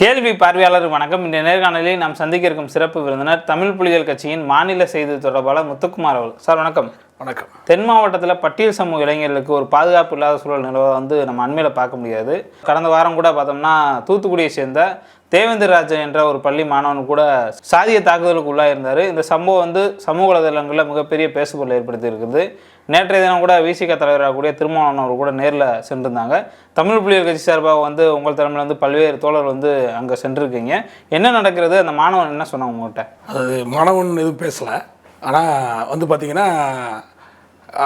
கேள்வி பார்வையாளர் வணக்கம். இந்த நேர்காணலில் நாம் சந்திக்க இருக்கும் சிறப்பு விருந்தினர் தமிழ் புலிகள் கட்சியின் மாநில செய்தி தொடர்பாளர் முத்துக்குமார் அவர்கள். சார் வணக்கம். வணக்கம். தென் மாவட்டத்தில் பட்டியல் சமூக இளைஞர்களுக்கு ஒரு பாதுகாப்பு இல்லாத சூழல் நிலவ வந்து நம்ம அண்மையில் பார்க்க முடியாது. கடந்த வாரம் கூட பார்த்தோம்னா தூத்துக்குடியை சேர்ந்த தேவேந்திர ராஜன் என்ற ஒரு பள்ளி மாணவன் கூட சாதிய தாக்குதலுக்கு உள்ளாயிருந்தார். இந்த சம்பவம் வந்து சமூக வலைதளங்களில் மிகப்பெரிய பேசுபொருள் ஏற்படுத்தி இருக்குது நேற்றைய தினம் கூட விசிக தலைவராக கூடிய திருமாவளவன் அவர் கூட நேரில் சென்றிருந்தாங்க. தமிழ் புலிகள் கட்சி சார்பாக வந்து உங்கள் தலைமையில் வந்து பல்வேறு தோழர் வந்து அங்கே சென்றிருக்கீங்க. என்ன நடக்கிறது? அந்த மாணவன் என்ன சொன்னாங்க உங்கள்கிட்ட அது மாணவன் எதுவும் பேசலை. ஆனால் வந்து பார்த்திங்கன்னா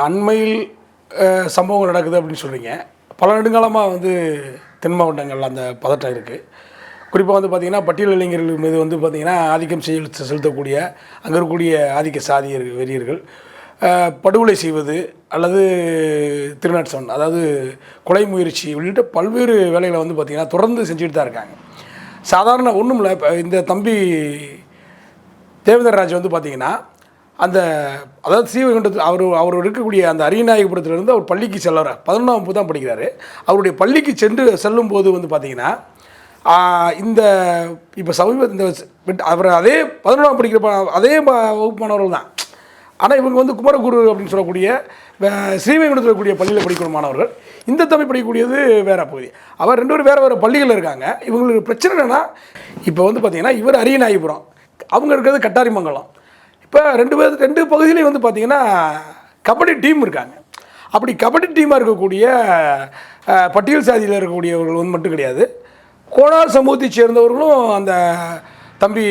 அண்மையில் சம்பவங்கள் நடக்குது அப்படின்னு சொல்கிறீங்க பல நெடுங்காலமாக வந்து தென் மாவட்டங்களில் அந்த பதட்டம் இருக்குது குறிப்பாக வந்து பார்த்திங்கன்னா பட்டியல் இளைஞர்கள் மீது வந்து பார்த்திங்கன்னா ஆதிக்கம் செல் செலுத்தக்கூடிய அங்கே இருக்கக்கூடிய ஆதிக்க சாதியர் வெறியர்கள் படுகொலை செய்வது அல்லது திருநாட்சன் அதாவது கொலை முயற்சி உள்ளிட்ட பல்வேறு வேலைகளை வந்து பார்த்திங்கன்னா தொடர்ந்து செஞ்சுட்டு தான் இருக்காங்க. சாதாரண ஒன்றும் இல்லை இப்போ இந்த தம்பி தேவேந்திரராஜ் வந்து பார்த்திங்கன்னா அந்த அதாவது சீவகண்டத்து அவர் அவர் இருக்கக்கூடிய அந்த அரியநாயகபுரத்துலேருந்து அவர் பள்ளிக்கு செல்லவர் பதினொன்றாம் வகுப்பு தான் படிக்கிறாரு. அவருடைய பள்ளிக்கு சென்று செல்லும்போது வந்து பார்த்தீங்கன்னா இந்த இப்போ சமீப இந்த விட்- அவர் அதே பதினொன்றாம் படிக்கிற ப- அதே ப- வகுப்பு மாணவர்கள் தான். ஆனால் இவங்க வந்து குமரகுரு அப்படின்னு சொல்லக்கூடிய ஸ்ரீவைகுண்டத்தில் இருக்கக்கூடிய பள்ளியில் படிக்கிற மாணவர்கள். இந்த தமிழ் படிக்கக்கூடியது வேறு பகுதி. அவர் ரெண்டு பேரும் வேறு வேறு பள்ளிகளில் இருக்காங்க. இவங்களுக்கு பிரச்சனை என்னென்னா இப்போ வந்து பார்த்திங்கன்னா இவர் அரியநாயபுரம். அவங்க இருக்கிறது கட்டாரிமங்கலம். இப்போ ரெண்டு பேர் ரெண்டு பகுதியிலையும் வந்து பார்த்திங்கன்னா கபடி டீம் இருக்காங்க. அப்படி கபடி டீமாக இருக்கக்கூடிய பட்டியல் சாதியில் இருக்கக்கூடியவர்கள் வந்து மட்டும் கிடையாது. கோணார் சமூகத்தைச் சேர்ந்தவர்களும் அந்த தம்பி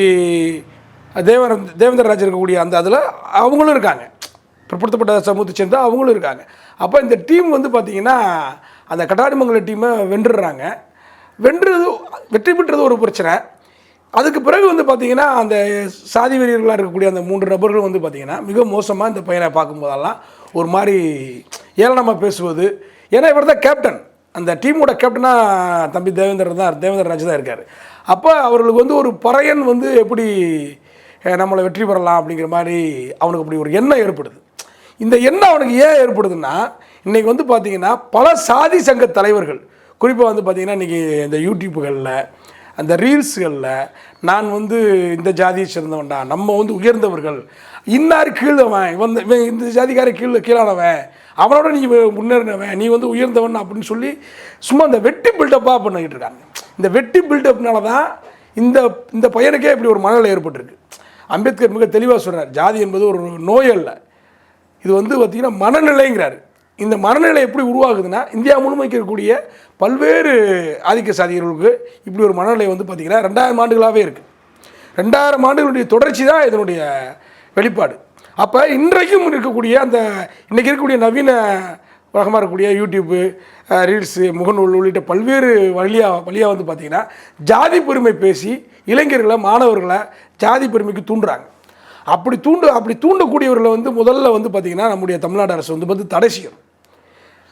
தேவர தேவேந்திர ராஜ் இருக்கக்கூடிய அந்த அதில் அவங்களும் இருக்காங்க. பிற்படுத்தப்பட்ட சமூகத்தை சேர்ந்த அவங்களும் இருக்காங்க. அப்போ இந்த டீம் வந்து பார்த்திங்கன்னா அந்த கட்டாடிமங்கல டீமை வென்றுடுறாங்க. வென்றது வெற்றி பெற்றது ஒரு பிரச்சனை. அதுக்கு பிறகு வந்து பார்த்திங்கன்னா அந்த சாதி வெறியர்களாக இருக்கக்கூடிய அந்த மூன்று நபர்கள் வந்து பார்த்திங்கன்னா மிக மோசமாக இந்த பையனை பார்க்கும்போதெல்லாம் ஒரு மாதிரி ஏளனமாக பேசுவது. ஏன்னா இவர் தான் கேப்டன் அந்த டீமோட கேப்டனாக தம்பி தேவேந்தர் தான் தேவேந்திர ராஜ் தான் இருக்கார். அப்போ அவர்களுக்கு வந்து ஒரு பறையன் வந்து எப்படி நம்மளை வெற்றி பெறலாம் அப்படிங்கிற மாதிரி அவனுக்கு அப்படி ஒரு எண்ணம் ஏற்படுது. இந்த எண்ணம் அவனுக்கு ஏன் ஏற்படுதுன்னா இன்றைக்கி வந்து பார்த்திங்கன்னா பல சாதி சங்க தலைவர்கள் குறிப்பாக வந்து பார்த்திங்கன்னா இன்றைக்கி இந்த யூடியூப்புகளில் அந்த ரீல்ஸுகளில் நான் வந்து இந்த ஜாதியை சேர்ந்தவன்டா நம்ம வந்து உயர்ந்தவர்கள் இன்னார் கீழவன் இவன் இவன் இந்த ஜாதிக்கார கீழே கீழானவன் அவனோட நீ முன்னேறினவன் நீ வந்து உயர்ந்தவன் அப்படின்னு சொல்லி சும்மா இந்த வெட்டி பில்டப்பாக பண்ணிக்கிட்டு இருக்காங்க. இந்த வெட்டி பில்டப்னால தான் இந்த இந்த பையனுக்கே இப்படி ஒரு மனநிலை ஏற்பட்டிருக்கு. அம்பேத்கர் மிக தெளிவாக சொல்கிறார் ஜாதி என்பது ஒரு நோய் அல்ல. இது வந்து பார்த்திங்கன்னா மனநிலைங்கிறார். இந்த மனநிலை எப்படி உருவாகுதுன்னா இந்தியா முழுமைக்கு இருக்கக்கூடிய பல்வேறு ஆதிக்க சாதிகளுக்கு இப்படி ஒரு மனநிலை வந்து பார்த்திங்கன்னா ரெண்டாயிரம் ஆண்டுகளாகவே இருக்குது ரெண்டாயிரம் ஆண்டுகளுடைய தொடர்ச்சி தான் இதனுடைய வெளிப்பாடு. அப்போ இன்றைக்கும் இருக்கக்கூடிய அந்த இன்றைக்கி இருக்கக்கூடிய நவீன உலகமாக இருக்கக்கூடிய யூடியூப்பு ரீல்ஸு முகநூல் உள்ளிட்ட பல்வேறு வழியாக வழியாக வந்து பார்த்திங்கன்னா ஜாதி பெருமை பேசி இளைஞர்களை மாணவர்களை ஜாதி பெருமைக்கு தூண்டுறாங்க. அப்படி தூண்டு அப்படி தூண்டக்கூடியவர்களை வந்து முதல்ல வந்து பார்த்திங்கன்னா நம்முடைய தமிழ்நாடு அரசு வந்து பார்த்து தடை செய்யணும்.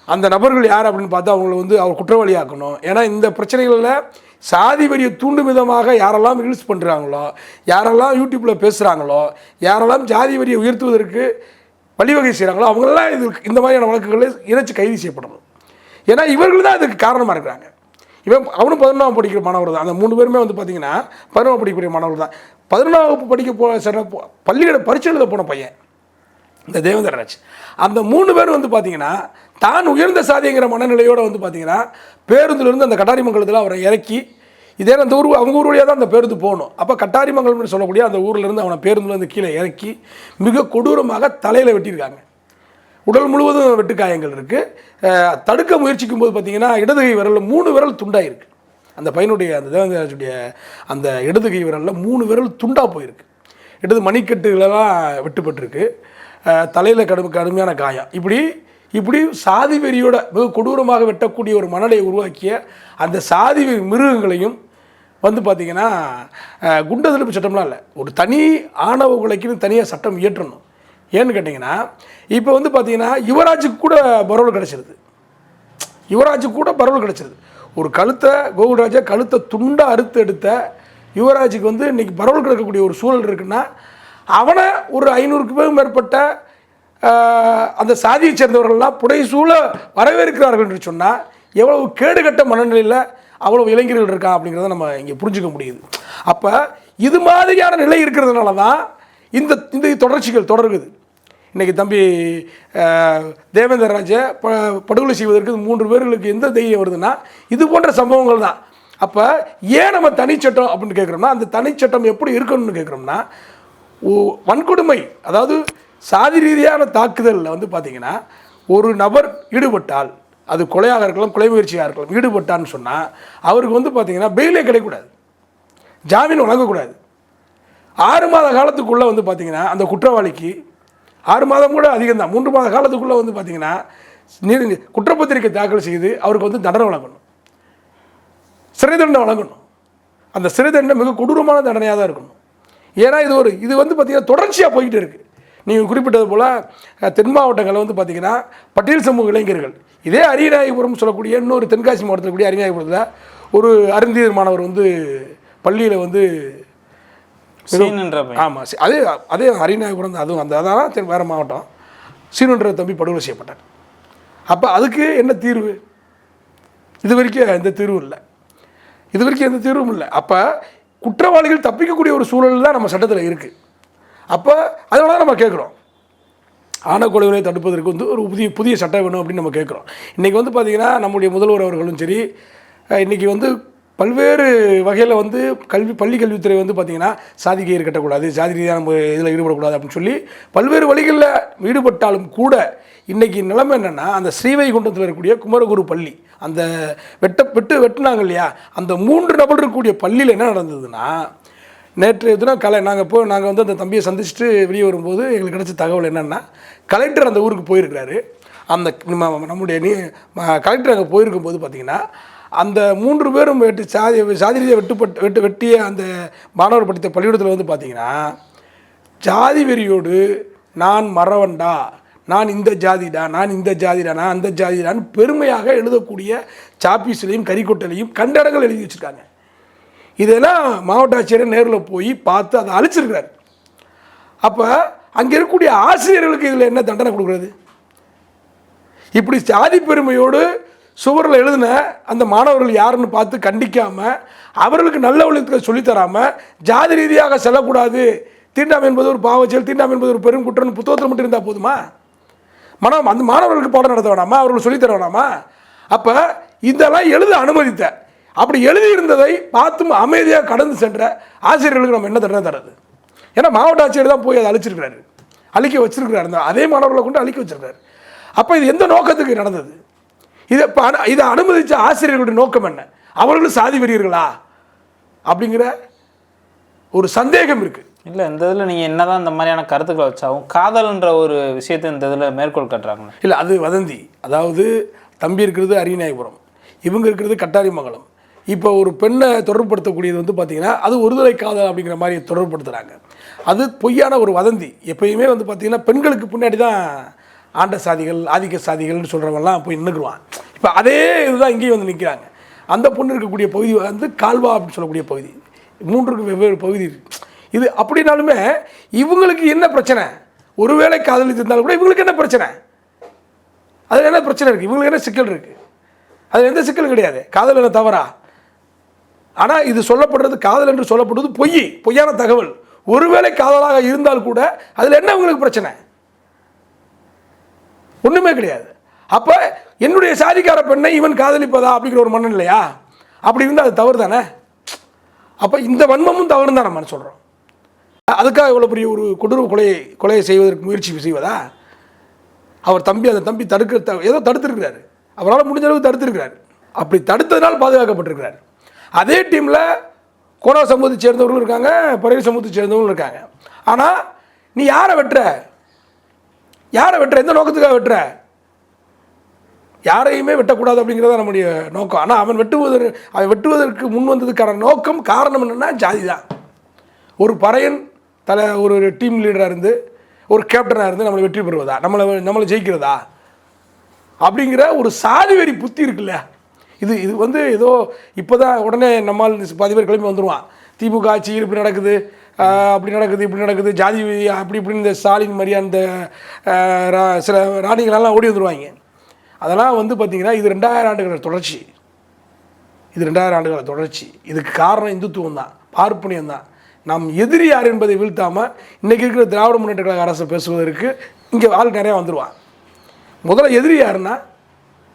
அந்த நபர்கள் யார் அப்படின்னு பார்த்தா அவங்கள வந்து அவர் குற்றவாளியாக்கணும் ஏன்னா இந்த பிரச்சனைகளில் சாதி வரியை தூண்டும் விதமாக யாரெல்லாம் ரீல்ஸ் பண்ணுறாங்களோ யாரெல்லாம் யூடியூப்பில் பேசுகிறாங்களோ யாரெல்லாம் ஜாதி வரியை உயர்த்துவதற்கு வழிவகை செய்கிறாங்களோ அவங்களெல்லாம் இது இந்த மாதிரியான வழக்குகளில் இணைச்சு கைது செய்யப்படணும். ஏன்னா இவர்கள் தான் இதுக்கு காரணமாக இருக்கிறாங்க. இவன் அவனும் பதினொன்றாம் படிக்கிற மாணவர் தான். அந்த மூணு பேருமே வந்து பார்த்தீங்கன்னா பதினொன்றாம் படிக்கக்கூடிய மாணவர் தான். பதினொன்றாம் வகுப்பு படிக்க போ சில பள்ளிக்கூட பரிச்சை எழுத போன பையன் இந்த தேவேந்திரராஜ். அந்த மூணு பேர் வந்து பார்த்தீங்கன்னா தான் உயர்ந்த சாதிங்கிற மனநிலையோடு வந்து பார்த்தீங்கன்னா பேருந்துலேருந்து அந்த கட்டாரிமங்கலத்தில் அவரை இறக்கி இதே அந்த ஊர் அவங்க ஊர் வழியாக தான் அந்த பேருந்து போகணும். அப்போ கட்டாரிமங்கலம்னு சொல்லக்கூடிய அந்த ஊர்லேருந்து அவனை பேருந்துலேருந்து கீழே இறக்கி மிக கொடூரமாக தலையில் வெட்டியிருக்காங்க. உடல் முழுவதும் வெட்டுக்காயங்கள் இருக்குது தடுக்க முயற்சிக்கும் போது பார்த்திங்கன்னா இடதுகை விரலில் மூணு விரல் துண்டாயிருக்கு. அந்த பையனுடைய அந்த தேவேந்திராஜுடைய அந்த இடதுகை விரலில் மூணு விரல் துண்டாக போயிருக்கு. இடது மணிக்கட்டுகளெல்லாம் வெட்டுப்பட்டிருக்கு. தலையில் கடும் கடுமையான காயம். இப்படி இப்படி சாதி வெறியோட மிக கொடூரமாக வெட்டக்கூடிய ஒரு மணலை உருவாக்கிய அந்த சாதி மிருகங்களையும் வந்து பார்த்திங்கன்னா குண்ட தடுப்பு சட்டம்லாம் இல்லை. ஒரு தனி ஆணவ கொலைக்குன்னு தனியாக சட்டம் இயற்றணும். ஏன்னு கேட்டிங்கன்னா இப்போ வந்து பார்த்திங்கன்னா யுவராஜுக்கு கூட பரோல் கிடச்சிருது. யுவராஜுக்கு கூட பரவல் கிடச்சிருது. ஒரு கழுத்தை கோகுல்ராஜா கழுத்தை துண்டை அறுத்து எடுத்த யுவராஜுக்கு வந்து இன்றைக்கி பரவல் கிடக்கக்கூடிய ஒரு சூழல் இருக்குன்னா அவனை ஒரு ஐநூறுக்கு மேற்பட்ட அந்த சாதியை சேர்ந்தவர்கள்லாம் புடைசூழ வரவேற்கிறார்கள் என்று சொன்னால் எவ்வளவு கேடுகட்ட மனநிலையில் அவ்வளவு இளைஞர்கள் இருக்கான் அப்படிங்கிறத நம்ம இங்கே புரிஞ்சுக்க முடியுது. அப்போ இது மாதிரியான நிலை இருக்கிறதுனால தான் இந்த இந்த தொடர்ச்சிகள் தொடருகுது. இன்றைக்கி தம்பி அஹ், தேவேந்திர ராஜை ப படுகொலை செய்வதற்கு மூன்று பேர்களுக்கு எந்த தைரியம் வருதுன்னா இது போன்ற சம்பவங்கள் தான். அப்போ ஏன் நம்ம தனிச்சட்டம் அப்படின்னு கேட்குறோம்னா அந்த தனிச்சட்டம் எப்படி இருக்கணும்னு கேட்குறோம்னா ஓ- வன்கொடுமை அதாவது சாதி ரீதியான தாக்குதலில் வந்து பார்த்திங்கன்னா ஒரு நபர் ஈடுபட்டால் அது கொலையாக இருக்கலாம் கொலை முயற்சியாக இருக்கலாம் ஈடுபட்டான்னு சொன்னால் அவருக்கு வந்து பார்த்திங்கன்னா பெயிலே கிடைக்கக்கூடாது. ஜாமீன் வழங்கக்கூடாது. ஆறு மாத காலத்துக்குள்ளே வந்து பார்த்திங்கன்னா அந்த குற்றவாளிக்கு ஆறு மாதம் கூட அதிகம் தான் மூன்று மாத காலத்துக்குள்ளே வந்து பார்த்திங்கன்னா நீதி குற்றப்பத்திரிக்கை தாக்கல் செய்து அவருக்கு வந்து தண்டனை வழங்கணும். சிறை தண்டனை வழங்கணும். அந்த சிறை தண்டனை மிக கொடூரமான தண்டனையாக தான் இருக்கணும். ஏன்னா இது ஒரு இது வந்து பார்த்திங்கன்னா தொடர்ச்சியாக போய்கிட்டு இருக்குது நீங்கள் குறிப்பிட்டது போல் தென் மாவட்டங்களில் வந்து பார்த்திங்கன்னா பட்டியல் சமூக இளைஞர்கள். இதே அரியநாயகபுரம் சொல்லக்கூடிய இன்னொரு தென்காசி மாவட்டத்தில் கூடிய அரியநாயகபுரத்தில் ஒரு அருந்தியர் மாணவர் வந்து பள்ளியில் வந்து ஆமாம் அதே அதே அரியநாயகபுரம் அதுவும் அந்த அதான் தென் வேறு மாவட்டம். சீனுன்ற தம்பி படுகொலை செய்யப்பட்டார். அப்போ அதுக்கு என்ன தீர்வு? இது வரைக்கும் எந்த தீர்வும் இல்லை. இது வரைக்கும் எந்த தீர்வும் இல்லை. அப்போ குற்றவாளிகள் தப்பிக்கக்கூடிய ஒரு சூழல் தான் நம்ம சட்டத்தில் இருக்குது அப்போ அதனால தான் நம்ம கேட்குறோம். ஆணக்கொலைகளை தடுப்பதற்கு வந்து ஒரு புதிய புதிய சட்டம் வேணும் அப்படின்னு நம்ம கேட்குறோம். இன்றைக்கி வந்து பார்த்திங்கன்னா நம்முடைய முதல்வர் அவர்களும் சரி இன்றைக்கி இன்னைக்கு வந்து பல்வேறு வகையில் வந்து கல்வி பள்ளி கல்வித்துறை வந்து பார்த்திங்கன்னா சாதிக்கையை கட்டக்கூடாது சாதி நம்ம இதில் ஈடுபடக்கூடாது அப்படின்னு சொல்லி பல்வேறு வழிகளில் ஈடுபட்டாலும் கூட இன்றைக்கி நிலைமை என்னென்னா அந்த ஸ்ரீவைகுண்டத்தில் இருக்கக்கூடிய குமரகுரு பள்ளி அந்த வெட்ட வெட்டு வெட்டினாங்க இல்லையா? அந்த மூன்று நபர் இருக்கக்கூடிய பள்ளியில் என்ன நடந்ததுன்னா நேற்று தினம் கலை நாங்கள் போய் நாங்கள் வந்து அந்த தம்பியை சந்திச்சுட்டு வெளியே வரும்போது எங்களுக்கு கிடைச்ச தகவல் என்னென்னா கலெக்டர் அந்த ஊருக்கு போயிருக்கிறாரு. அந்த நம்ம நம்முடைய நீ கலெக்டர் அங்கே போயிருக்கும் போது பார்த்திங்கன்னா அந்த மூன்று பேரும் வெட்டு சாதி சாதி ரீதியாக வெட்டுப்பட்டு வெட்டு வெட்டிய அந்த மாணவர் படித்த பள்ளிக்கூடத்தில் வந்து பார்த்திங்கன்னா ஜாதி வெறியோடு நான் மறவன்டா நான் இந்த ஜாதிடா நான் இந்த ஜாதிடா நான் அந்த ஜாதிடான்னு பெருமையாக எழுதக்கூடிய சாப்பீஸ்லையும் கறிக்கொட்டலையும் கண்டடங்கள் எழுதி வச்சுருக்காங்க. இதெல்லாம் மாவட்ட ஆட்சியர் நேரில் போய் பார்த்து அதை அழிச்சிருக்கிறார். அப்போ அங்கே இருக்கக்கூடிய ஆசிரியர்களுக்கு இதில் என்ன தண்டனை கொடுக்குறது? இப்படி ஜாதி பெருமையோடு சுவரில் எழுதின அந்த மாணவர்கள் யாருன்னு பார்த்து கண்டிக்காமல் அவர்களுக்கு நல்ல ஒழுக்கத்தை சொல்லித்தராமல் ஜாதி ரீதியாக செல்லக்கூடாது. தீண்டாமை என்பது ஒரு பாவச்செயல் தீண்டாமை என்பது ஒரு பெரும் குற்றம்னு புத்தகத்தில் மட்டும் இருந்தால் போதுமா? மனம் அந்த மாணவர்களுக்கு பாடம் நடத்த வேணாமா? அவர்களுக்கு சொல்லித்தர வேணாமா? அப்போ இதெல்லாம் எழுத அனுமதித்தேன் அப்படி எழுதியிருந்ததை பார்த்தும் அமைதியாக கடந்து சென்ற ஆசிரியர்களுக்கு நம்ம என்ன தண்டனை தரது ஏன்னா மாவட்ட ஆட்சியர் தான் போய் அதை அழிச்சிருக்கிறாரு. அழிக்க வச்சிருக்கிறாரு. அதே மாணவர்களை கொண்டு அழிக்க வச்சிருக்காரு அப்போ இது எந்த நோக்கத்துக்கு நடந்தது? இதை இப்போ அனு இதை அனுமதித்த ஆசிரியர்களுடைய நோக்கம் என்ன? அவர்களும் சாதி வெறியர்களா? அப்படிங்கிற ஒரு சந்தேகம் இருக்குது இல்லை இந்த இதில் நீங்கள் என்னதான் இந்த மாதிரியான கருத்துக்களை வச்சாவும் காதல்ன்ற ஒரு விஷயத்தை இந்த இதில் மேற்கோள் கட்டுறாங்களே. இல்லை அது வதந்தி. அதாவது தம்பி இருக்கிறது அரியநாயபுரம் இவங்க இருக்கிறது கட்டாரிமங்கலம். இப்போ ஒரு பெண்ணை தொடர்புபடுத்தக்கூடியது வந்து பார்த்திங்கன்னா அது ஒருதலை காதல் அப்படிங்கிற மாதிரி தொடர்புப்படுத்துகிறாங்க அது பொய்யான ஒரு வதந்தி. எப்பயுமே வந்து பார்த்திங்கன்னா பெண்களுக்கு பின்னாடி தான் ஆண்ட சாதிகள் ஆதிக்க சாதிகள்னு சொல்கிறவங்கலாம் போய் நின்றுக்குருவான் இப்போ அதே இதுதான் இங்கேயும் வந்து நிற்கிறாங்க அந்த பொண்ணு இருக்கக்கூடிய பகுதி வந்து கால்வா அப்படின்னு சொல்லக்கூடிய பகுதி. மூன்றுக்கு வெவ்வேறு பகுதி இது அப்படின்னாலுமே இவங்களுக்கு என்ன பிரச்சனை? ஒருவேளை காதலித்திருந்தாலும் கூட இவங்களுக்கு என்ன பிரச்சனை? அதில் என்ன பிரச்சனை இருக்குது இவங்களுக்கு என்ன சிக்கல் இருக்குது அதில் எந்த சிக்கலும் கிடையாது. காதல் என்ன தவறா? ஆனால் இது சொல்லப்படுறது காதல் என்று சொல்லப்படுவது பொய் பொய்யான தகவல். ஒருவேளை காதலாக இருந்தால் கூட அதில் என்ன உங்களுக்கு பிரச்சனை? ஒன்றுமே கிடையாது. அப்போ என்னுடைய சாதிக்கார பெண்ணை இவன் காதலிப்பதா அப்படிங்கிற ஒரு மன்னன் இல்லையா? அப்படி இருந்தால் அது தவறு தானே அப்போ இந்த வன்மமும் தவறு தான் நம்ம சொல்கிறோம் அதுக்காக இவ்வளோ பெரிய ஒரு கொடூர கொலையை கொலையை செய்வதற்கு முயற்சி செய்வதா? அவர் தம்பி அந்த தம்பி தடுக்க த- ஏதோ தடுத்திருக்கிறாரு. அவரால் முடிஞ்ச அளவுக்கு தடுத்திருக்கிறாரு. அப்படி தடுத்ததினால் பாதுகாக்கப்பட்டிருக்கிறார். அதே டீமில் கோணா சமூகத்தை சேர்ந்தவர்களும் இருக்காங்க பறவை சமூகத்தை சேர்ந்தவங்களும் இருக்காங்க. ஆனால் நீ யாரை வெட்டுற? யாரை வெட்டுற? எந்த நோக்கத்துக்காக வெட்டுற? யாரையுமே வெட்டக்கூடாது அப்படிங்கிறத நம்முடைய நோக்கம். ஆனால் அவன் வெட்டுவதற்கு அவன் வெட்டுவதற்கு முன் வந்ததுக்கான நோக்கம் காரணம் என்னென்னா ஜாதி தான். ஒரு பறையன் தலை ஒரு டீம் லீடராக இருந்து ஒரு கேப்டனாக இருந்து நம்மளை வெற்றி பெறுவதா? நம்மளை நம்மளை ஜெயிக்கிறதா? அப்படிங்கிற ஒரு சாதி வெறி புத்தி இருக்குல்ல. இது இது வந்து ஏதோ இப்போ தான் உடனே நம்மால் பாதி பேர் கிளம்பி வந்துடுவான் திமுக ஆட்சி இப்படி நடக்குது அப்படி நடக்குது இப்படி நடக்குது ஜாதி அப்படி இப்படின்னு இந்த ஸ்டாலின் மாதிரி அந்த ரா- சில ராணிகளெல்லாம் ஓடி வந்துடுவாங்க அதெல்லாம் வந்து பார்த்திங்கன்னா இது ரெண்டாயிரம் ஆண்டுகள் தொடர்ச்சி. இது ரெண்டாயிரம் ஆண்டுகள தொடர்ச்சி. இதுக்கு காரணம் இந்துத்துவம் தான் பார்ப்பனியம் தான். நம் எதிரி யார் என்பதை வீழ்த்தாமல் இன்றைக்கி இருக்கிற திராவிட முன்னேற்ற கழக அரசு பேசுவதற்கு இங்கே ஆள் நிறையா வந்துடுவான் முதல்ல எதிரி யாருன்னா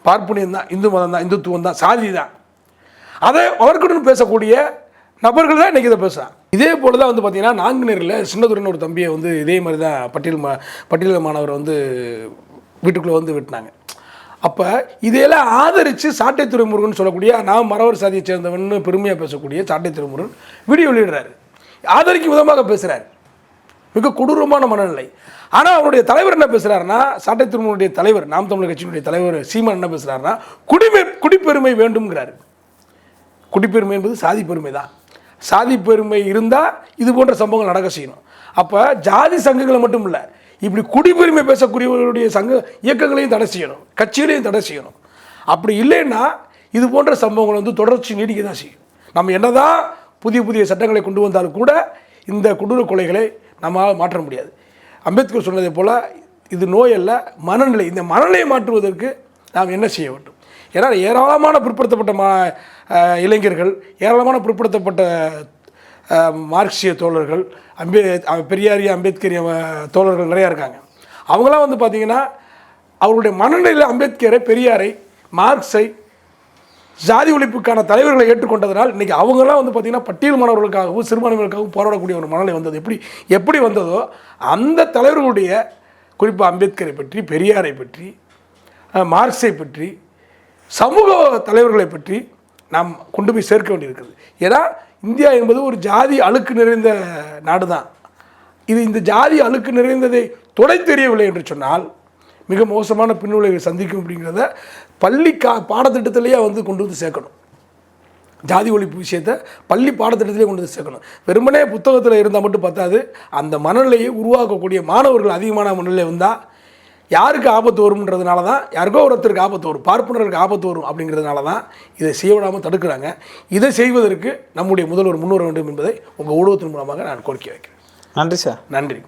பார்ப்பனியம் தான் இந்து மதம் தான் இந்துத்துவம் தான் சாதி தான். அதை அவர்கிட்ட பேசக்கூடிய நபர்கள் தான் இன்றைக்கி இதை பேசுகிறான் இதே போல் தான் வந்து பார்த்தீங்கன்னா நாங்குநேரில் சின்னதுரன் ஒரு தம்பியை வந்து இதே மாதிரி தான் பட்டியல் மா பட்டியல் மாணவர் வந்து வீட்டுக்குள்ளே வந்து விட்டினாங்க. அப்போ இதையெல்லாம் ஆதரித்து சாட்டை துறைமுருகன் சொல்லக்கூடிய நான் மறவர் சாதியை சேர்ந்தவன் பெருமையாக பேசக்கூடிய சாட்டை துறைமுருகன் வீடியோ வெளியிடுறாரு. ஆதரிக்கும் விதமாக பேசுகிறார் மிக கொடூரமான மனநிலை. ஆனால் அவருடைய தலைவர் என்ன பேசுகிறாருன்னா சாட்டை திருமணனுடைய தலைவர் நாம் தமிழர் கட்சியினுடைய தலைவர் சீமான் என்ன பேசுகிறாருன்னா குடிமை குடிப்பெருமை வேண்டும்ங்கிறாரு. குடிப்பெருமை என்பது சாதி பெருமை தான். சாதி பெருமை இருந்தால் இது போன்ற சம்பவங்கள் நடக்க செய்யணும். அப்போ ஜாதி சங்கங்களை மட்டும் இல்லை இப்படி குடிப்பெருமை பேசக்கூடியவர்களுடைய சங்க இயக்கங்களையும் தடை செய்யணும் கட்சிகளையும் தடை செய்யணும். அப்படி இல்லைன்னா இது போன்ற சம்பவங்கள் வந்து தொடர்ச்சி நீடிக்க தான் செய்யும். நம்ம என்னதான் புதிய புதிய சட்டங்களை கொண்டு வந்தாலும் கூட இந்த கொடூர கொலைகளை நம்மால் மாற்ற முடியாது. அம்பேத்கர் சொன்னதை போல் இது நோய் அல்ல மனநிலை. இந்த மனநிலையை மாற்றுவதற்கு நாம் என்ன செய்ய வேண்டும்? ஏன்னா ஏராளமான பிற்படுத்தப்பட்ட மா இளைஞர்கள் ஏராளமான பிற்படுத்தப்பட்ட மார்க்சிய தோழர்கள் அம்பே பெரியாரிய அம்பேத்கரிய தோழர்கள் நிறையா இருக்காங்க. அவங்களாம் வந்து பார்த்திங்கன்னா அவருடைய மனநிலையில் அம்பேத்கரை பெரியாரை மார்க்ஸை ஜாதி ஒழிப்புக்கான தலைவர்களை ஏற்றுக்கொண்டதனால் இன்றைக்கி அவங்கெல்லாம் வந்து பார்த்திங்கன்னா பட்டியல் மாணவர்களுக்காகவும் சிறுபான்மையினருக்காகவும் போராடக்கூடிய ஒரு மனநிலை வந்தது. எப்படி எப்படி வந்ததோ அந்த தலைவர்களுடைய குறிப்பாக அம்பேத்கரை பற்றி பெரியாரை பற்றி மார்க்ஸை பற்றி சமூக தலைவர்களை பற்றி நாம் கொண்டு போய் சேர்க்க வேண்டியிருக்கிறது. ஏன்னா இந்தியா என்பது ஒரு ஜாதி அழுக்கு நிறைந்த நாடு தான் இது இந்த ஜாதி அழுக்கு நிறைந்ததை தொடை தெரியவில்லை என்று சொன்னால் மிக மோசமான பின்விளைவை சந்திக்கும் அப்படிங்கிறத பள்ளி கா பாடத்திட்டத்திலேயே வந்து கொண்டு வந்து சேர்க்கணும். ஜாதி ஒழிப்பு விஷயத்தை பள்ளி பாடத்திட்டத்திலே கொண்டு வந்து சேர்க்கணும். வெறுமனே புத்தகத்தில் இருந்தால் மட்டும் பத்தாது. அந்த மனநிலையை உருவாக்கக்கூடிய மாணவர்கள் அதிகமான மனநிலை வந்தால் யாருக்கு ஆபத்து வரும்ன்றதுனால தான் யாருக்கோ ஒருத்தருக்கு ஆபத்து வரும் பார்ப்பனருக்கு ஆபத்து வரும் அப்படிங்கிறதுனால தான் இதை செய்ய விடாமல் தடுக்கிறாங்க. இதை செய்வதற்கு நம்முடைய முதல்வர் முன்வர வேண்டும் என்பதை உங்கள் ஊடகத்தின் மூலமாக நான் கோரிக்கை வைக்கிறேன். நன்றி சார். நன்றி.